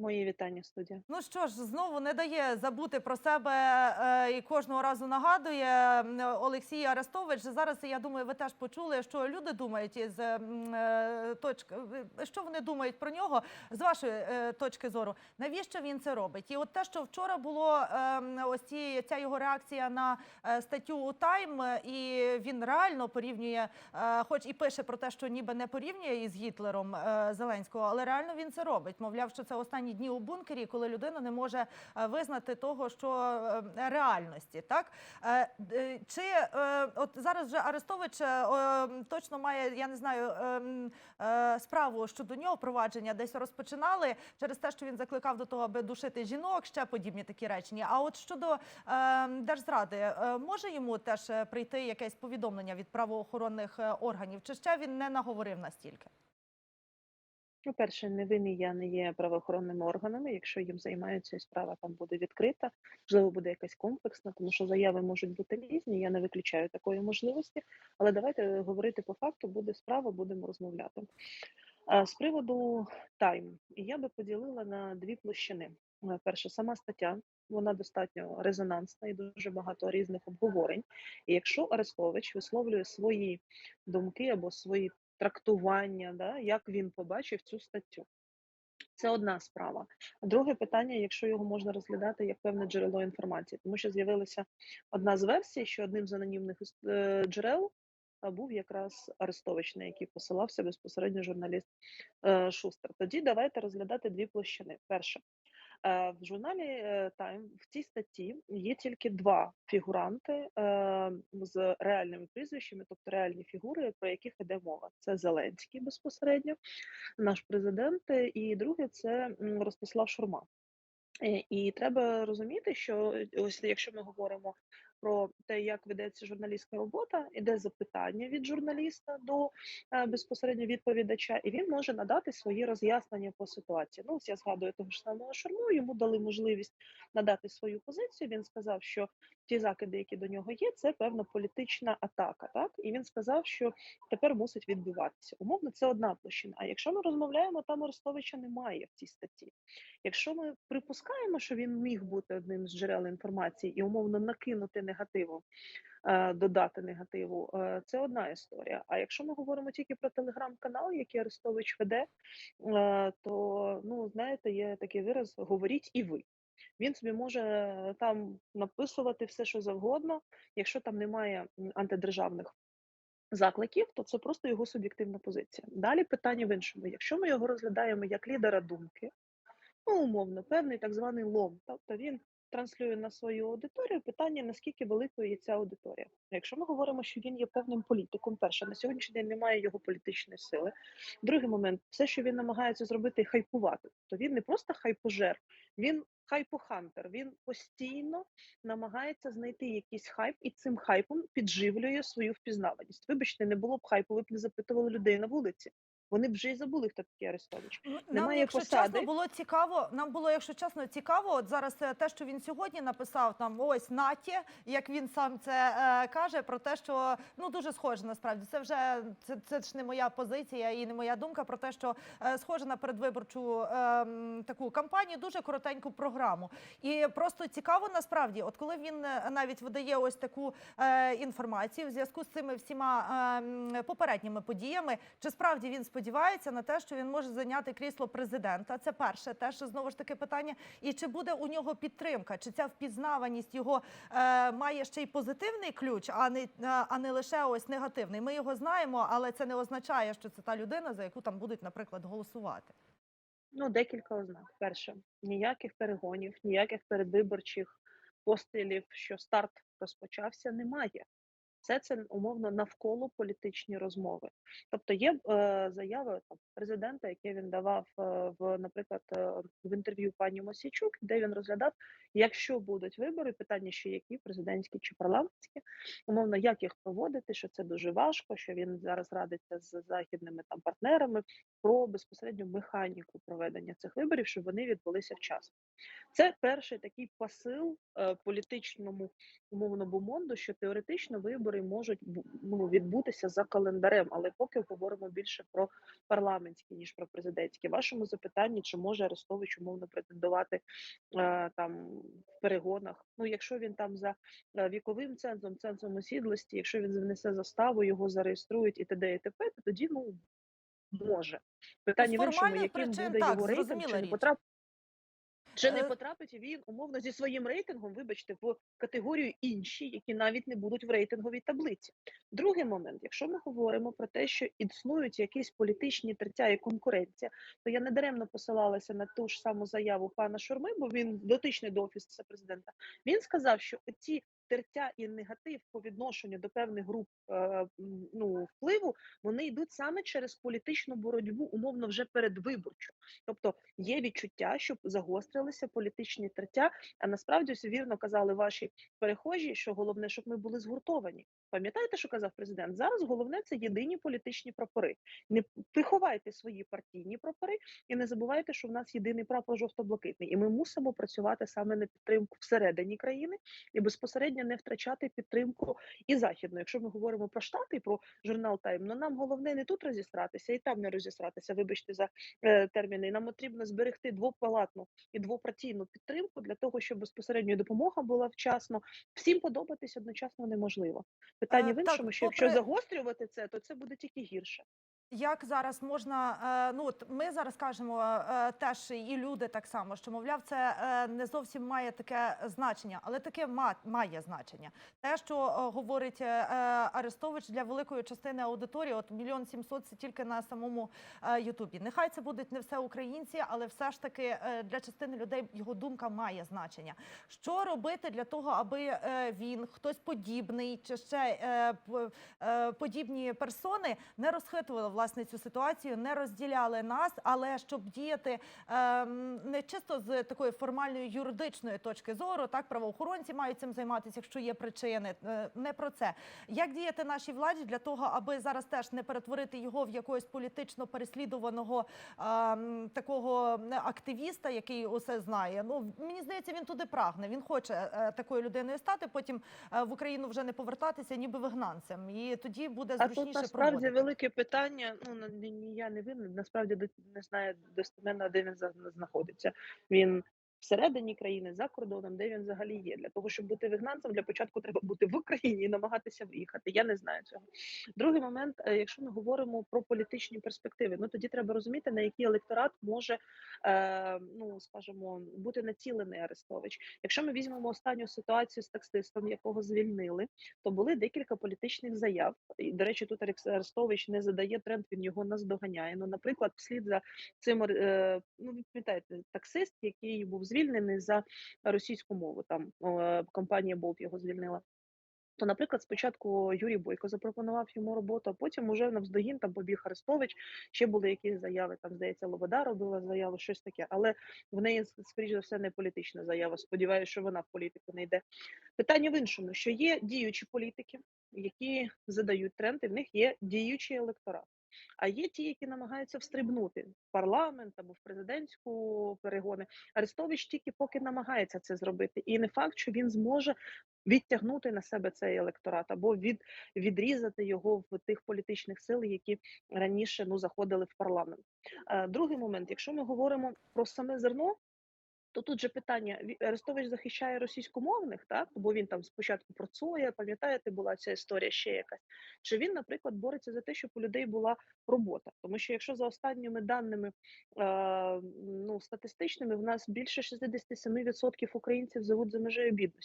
Мої вітання, студія. Ну що ж, знову не дає забути про себе е, і кожного разу нагадує Олексій Арестович. Зараз я думаю, ви теж почули, що люди думають із е, точки, е, що вони думають про нього з вашої точки зору. Навіщо він це робить? І от те, що вчора було ем, ось ці, ця його реакція на статтю у Тайм, і він реально порівнює, хоч і пише про те, що ніби не порівнює із Гітлером Зеленського, але реально він це робить. Мовляв, що це останні дні у бункері, коли людина не може е, визнати того, що е, реальності. Так Е, чи от зараз вже Арестович точно має, я не знаю, справу щодо нього провадження десь розпочинали через те, що він закликав до того, аби душити жінок, ще подібні такі речення. А от щодо держзради, е, може йому теж прийти якесь повідомлення від правоохоронних органів, чи ще він не наговорив настільки? По-перше, не винний я не є правоохоронними органами. Якщо їм займаються, і справа там буде відкрита, можливо, буде якась комплексна, тому що заяви можуть бути різні. Я не виключаю такої можливості. Але давайте говорити по факту, буде справа, будемо розмовляти. З приводу тайм, я би поділила на дві площини. Е, Перше, сама стаття. Вона достатньо резонансна і дуже багато різних обговорень. І якщо Арестович висловлює свої думки або свої трактування, да, як він побачив цю статтю. Це одна справа. Друге питання, якщо його можна розглядати як певне джерело інформації, тому що з'явилася одна з версій, що одним з анонімних е, джерел був якраз Арестович, на який посилався безпосередньо журналіст е, Шустер. Тоді давайте розглядати дві площини. Перше, В журналі е, Time в цій статті є тільки два фігуранти е, з реальними прізвищами, тобто реальні фігури, про яких йде мова. Це Зеленський безпосередньо, наш президент, і друге це Ростислав Шурма. Е, І треба розуміти, що ось якщо ми говоримо про те, як ведеться журналістська робота, іде запитання від журналіста до е, безпосередньо відповідача, і він може надати свої роз'яснення по ситуації. Ну, ось я згадую того ж самого Шурму, йому дали можливість надати свою позицію. Він сказав, що ті закиди, які до нього є, це певна політична атака. Так і він сказав, що тепер мусить відбуватися. Умовно, це одна площина. А якщо ми розмовляємо, там Арестовича немає в цій статті. Якщо ми припускаємо, що він міг бути одним з джерел інформації і умовно накинути негативу, е, додати негативу, е, це одна історія. А якщо ми говоримо тільки про телеграм-канал, який Арестович веде, е, то ну знаєте, є такий вираз говоріть і ви. Він собі може там написувати все, що завгодно. Якщо там немає антидержавних закликів, то це просто його суб'єктивна позиція. Далі питання в іншому. Якщо ми його розглядаємо як лідера думки, ну умовно, певний так званий лом, тобто він транслює на свою аудиторію питання, наскільки великою є ця аудиторія. Якщо ми говоримо, що він є певним політиком, перше на сьогоднішній день немає його політичної сили. Другий момент, все, що він намагається зробити, хайпувати, то він не просто хайпожер, він хайпохантер. Він постійно намагається знайти якийсь хайп і цим хайпом підживлює свою впізнаваність. Вибачте, не було б хайпу, ви б не запитували людей на вулиці. Вони б вже й забули, хто такий Арестович. Ну, Нам, Немає якщо посади. чесно, було цікаво. Нам було, якщо чесно, цікаво. От зараз е, те, що він сьогодні написав там ось наті, як він сам це е, каже, про те, що ну дуже схоже насправді. Це вже це, це ж не моя позиція і не моя думка про те, що е, схоже на передвиборчу е, таку кампанію, дуже коротеньку програму. І просто цікаво насправді, от коли він е, навіть видає ось таку е, інформацію в зв'язку з цими всіма е, попередніми подіями, чи справді він сподівається на те, що він може зайняти крісло президента? Це перше, теж знову ж таки питання. І чи буде у нього підтримка? Чи ця впізнаваність його е, має ще й позитивний ключ, а не, е, а не лише ось негативний? Ми його знаємо, але це не означає, що це та людина, за яку там будуть, наприклад, голосувати. Ну, декілька ознак. Перше, ніяких перегонів, ніяких передвиборчих пострілів, що старт розпочався, немає. Все це умовно навколо політичні розмови. Тобто є е, заяви там президента, яке він давав е, в, наприклад, е, в інтерв'ю пані Мосійчук, де він розглядав, якщо будуть вибори, питання ще які президентські чи парламентські, умовно, як їх проводити, що це дуже важко, що він зараз радиться з західними там партнерами про безпосередню механіку проведення цих виборів, щоб вони відбулися вчасно. Це перший такий посил е, політичному умовно бомонду, що теоретично вибори можуть ну, відбутися за календарем, але поки говоримо більше про парламентські ніж про президентські. Вашому запитанні, чи може Арестович умовно претендувати е, там в перегонах? Ну, якщо він там за е, віковим цензом, цензом осідлості, якщо він внесе заставу, його зареєструють і т.д. і т.п., то тоді ну може. Питання в іншому, яким причин, буде так, його рейтинг, чи не річ. Чи не Е, потрапить він умовно зі своїм рейтингом, вибачте, в категорію інші, які навіть не будуть в рейтинговій таблиці. Другий момент, якщо ми говоримо про те, що існують якісь політичні тертя і конкуренція, то я не даремно посилалася на ту ж саму заяву пана Шурми, бо він дотичний до офісу президента. Він сказав, що ці тертя і негатив по відношенню до певних груп е, ну, впливу, вони йдуть саме через політичну боротьбу, умовно вже передвиборчу. Тобто є відчуття, що загострилися політичні тертя. А насправді все вірно казали ваші перехожі, що головне, щоб ми були згуртовані. Пам'ятаєте, що казав президент? Зараз головне це єдині політичні прапори. Не приховайте свої партійні прапори і не забувайте, що в нас єдиний прапор жовто-блакитний, і ми мусимо працювати саме на підтримку всередині країни і безпосередньо не втрачати підтримку і західну. Якщо ми говоримо про штати, і про журнал Тайм, ну нам головне не тут розісратися і там не розісратися. Вибачте за е, терміни. Нам потрібно зберегти двопалатну і двопартійну підтримку для того, щоб безпосередньо допомога була вчасно. Всім подобатись одночасно неможливо. Питання в так, іншому, що якщо попри- загострювати це, то це буде тільки гірше. Як зараз можна, е, ну от ми зараз кажемо е, теж і люди так само, що мовляв, це е, не зовсім має таке значення, але таке ма- має значення. Те, що е, говорить е, е, Арестович для великої частини аудиторії, от мільйон сімсот це тільки на самому е, Ютубі. Нехай це будуть не все українці, але все ж таки е, для частини людей його думка має значення. Що робити для того, аби е, він, хтось подібний, чи ще е, е, подібні персони не розхитували власне цю ситуацію, не розділяли нас, але щоб діяти ем, не чисто з такої формальної юридичної точки зору, так правоохоронці мають цим займатися, якщо є причини. Е, Не про це. Як діяти нашій владі для того, аби зараз теж не перетворити його в якогось політично переслідуваного ем, такого е, активіста, який усе знає. Ну мені здається, він туди прагне. Він хоче е, такою людиною стати. Потім в Україну вже не повертатися, ніби вигнанцем. І тоді буде А зручніше тут насправді проводити. велике питання. Ну ні, ні я не винна. Насправді не знаю достеменно, де він знаходиться. Він всередині країни, за кордоном, де він взагалі є. Для того, щоб бути вигнанцем, для початку треба бути в Україні і намагатися виїхати. Я не знаю цього. Другий момент, е, якщо ми говоримо про політичні перспективи, ну тоді треба розуміти, на який електорат може е, ну скажімо, бути націлений Арестович. Якщо ми візьмемо останню ситуацію з таксистом, якого звільнили, то були декілька політичних заяв. І, до речі, тут Арестович не задає тренд, він його наздоганяє. Ну, наприклад, вслід за цим е, ну ви пам'ятаєте, таксист, який був звільнений за російську мову. Там е, компанія Болт його звільнила. То, наприклад, спочатку Юрій Бойко запропонував йому роботу, а потім уже навздогін там побіг Арестович. Ще були якісь заяви. Там здається, Лобода робила заяву, щось таке. Але в неї скоріш за все не політична заява. Сподіваюся, що вона в політику не йде. Питання в іншому, що є діючі політики, які задають тренд, і в них є діючий електорат. А є ті, які намагаються встрибнути в парламент або в президентську перегони. Арестович тільки поки намагається це зробити, і не факт, що він зможе відтягнути на себе цей електорат або від відрізати його в тих політичних сил, які раніше ну заходили в парламент. Е, Другий момент, якщо ми говоримо про саме зерно. То тут же питання: Арестович захищає російськомовних, так бо він там спочатку про Цоя, пам'ятаєте, була ця історія ще якась. Чи він, наприклад, бореться за те, щоб у людей була робота? Тому що якщо за останніми даними е, ну статистичними, в нас більше 67% українців живуть за межею бідності.